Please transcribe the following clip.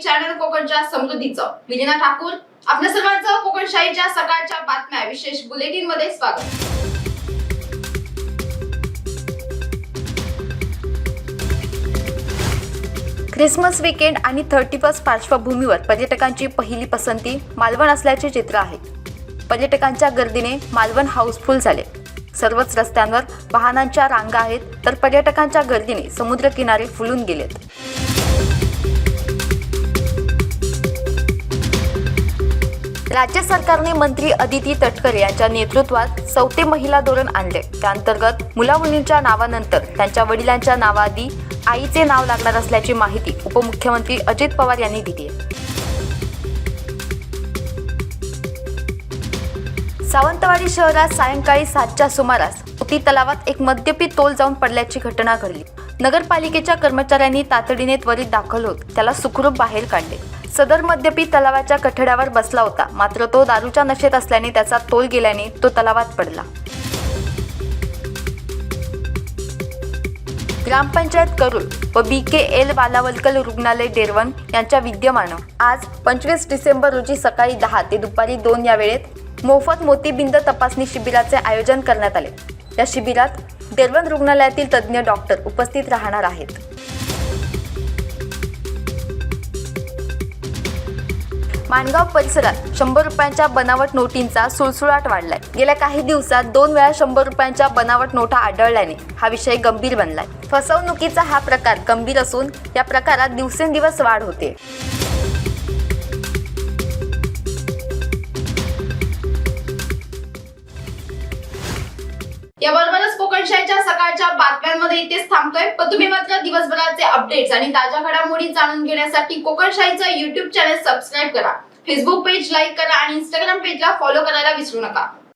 Channel कोकणच्या समृद्धीचं. विलिना ठाकूर आपल्या सर्वांचं कोकणशाहीच्या सकाळच्या बातम्या. विशेष बुलेटिनमध्ये स्वागत. ख्रिसमस वीकेंड आणि थर्टी फर्स्ट पार्श्वभूमीवर पर्यटकांची पहिली पसंती मालवण असल्याचे चित्र आहे. पर्यटकांच्या गर्दीने मालवण हाऊसफुल झाले. सर्वच रस्त्यांवर वाहनांच्या रांगा आहेत तर पर्यटकांच्या गर्दीने समुद्रकिनारे फुलून गेलेत. राज्य सरकारने मंत्री अदिती तटकरे यांच्या नेतृत्वात चौथे महिला धोरण आणले. त्याअंतर्गत मुलामुलींच्या नावानंतर त्यांच्या वडिलांच्या नावाआधी आईचे नाव लागणार असल्याची माहिती उपमुख्यमंत्री अजित पवार यांनी दिली आहे. सावंतवाडी शहरात सायंकाळी सातच्या सुमारास उती तलावात एक मद्यपी तोल जाऊन पडल्याची घटना घडली. नगरपालिकेच्या कर्मचाऱ्यांनी तातडीने त्वरित दाखल होत त्याला सुखरूप बाहेर काढले. सदर मद्यपी तलावाच्या कठड्यावर बसला होता. मात्र तो दारूच्या नशेत असल्याने त्याचा तोल गेल्याने तो तलावात पडला. ग्रामपंचायत करूळ व बी के एल बालावलकल रुग्णालय डेरवण यांच्या विद्यमानं आज पंचवीस डिसेंबर रोजी सकाळी दहा ते दुपारी दोन या वेळेत मोफत मोतीबिंद तपासणी शिबिराचे आयोजन करण्यात आले. या शिबिरात डेरवण रुग्णालयातील तज्ज्ञ डॉक्टर उपस्थित राहणार आहेत. माणगाव परिसरात शंभर रुपयांच्या बनावट नोटींचा सुळसुळाट वाढलाय. गेल्या काही दिवसात दोन वेळा शंभर रुपयांच्या बनावट नोटा आढळल्याने हा विषय गंभीर बनलाय. फसवणुकीचा हा प्रकार गंभीर असून या प्रकारात दिवसेंदिवस वाढ होते. याबरोबरच कोकणशाहीच्या सकाळच्या बातम्यांमध्ये इथेच थांबतोय. पण तुम्ही मात्र दिवसभराचे अपडेट्स आणि ताज्या घडामोडी जाणून घेण्यासाठी कोकणशाहीचं युट्यूब चॅनल सबस्क्राईब करा. फेसबुक पेज लाईक करा आणि इंस्टाग्राम पेजला फॉलो करायला विसरू नका.